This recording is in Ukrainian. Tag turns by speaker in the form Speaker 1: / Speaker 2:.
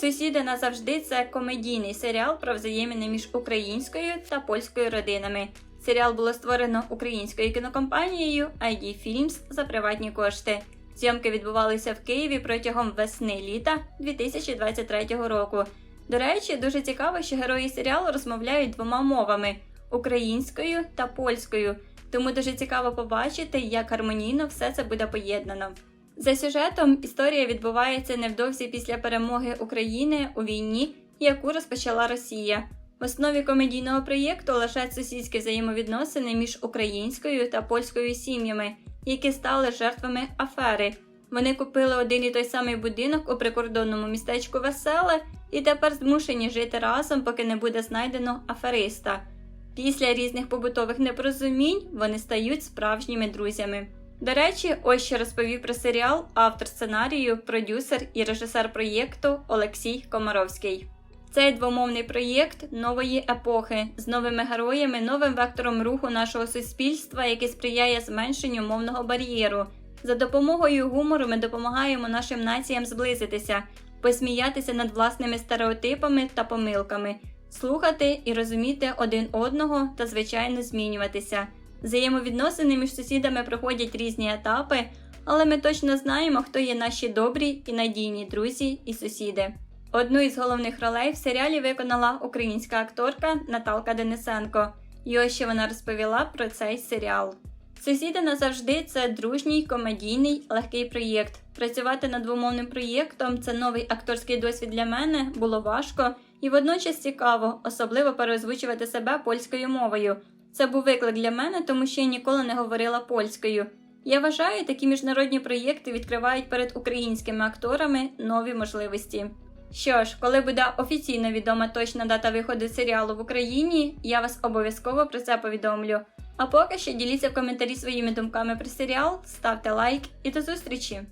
Speaker 1: Сусіди назавжди це комедійний серіал про взаємини між українською та польською родинами. Серіал було створено українською кінокомпанією ID Films за приватні кошти. Зйомки відбувалися в Києві протягом весни-літа 2023 року. До речі, дуже цікаво, що герої серіалу розмовляють двома мовами українською та польською. Тому дуже цікаво побачити, як гармонійно все це буде поєднано. За сюжетом історія відбувається невдовзі після перемоги України у війні, яку розпочала Росія. В основі комедійного проєкту лежать сусідські взаємовідносини між українською та польською сім'ями, які стали жертвами афери. Вони купили один і той самий будинок у прикордонному містечку Веселе і тепер змушені жити разом, поки не буде знайдено афериста. Після різних побутових непорозумінь вони стають справжніми друзями. До речі, ось що розповів про серіал автор сценарію, продюсер і режисер проєкту Олексій Комаровський. Цей двомовний проєкт нової епохи з новими героями, новим вектором руху нашого суспільства, який сприяє зменшенню мовного бар'єру. За допомогою гумору ми допомагаємо нашим націям зблизитися, посміятися над власними стереотипами та помилками, слухати і розуміти один одного та, звичайно, змінюватися. Взаємовідносини між сусідами проходять різні етапи, але ми точно знаємо, хто є наші добрі і надійні друзі і сусіди. Одну із головних ролей в серіалі виконала українська акторка Наталка Денисенко. І ось що вона розповіла про цей серіал. Сусіди назавжди це дружній, комедійний, легкий проєкт. Працювати над двомовним проєктом це новий акторський досвід для мене, було важко і водночас цікаво, особливо переозвучувати себе польською мовою. Це був виклик для мене, тому що я ніколи не говорила польською. Я вважаю, такі міжнародні проєкти відкривають перед українськими акторами нові можливості. Що ж, коли буде офіційно відома точна дата виходу серіалу в Україні, я вас обов'язково про це повідомлю. А поки що діліться в коментарі своїми думками про серіал, ставте лайк і до зустрічі!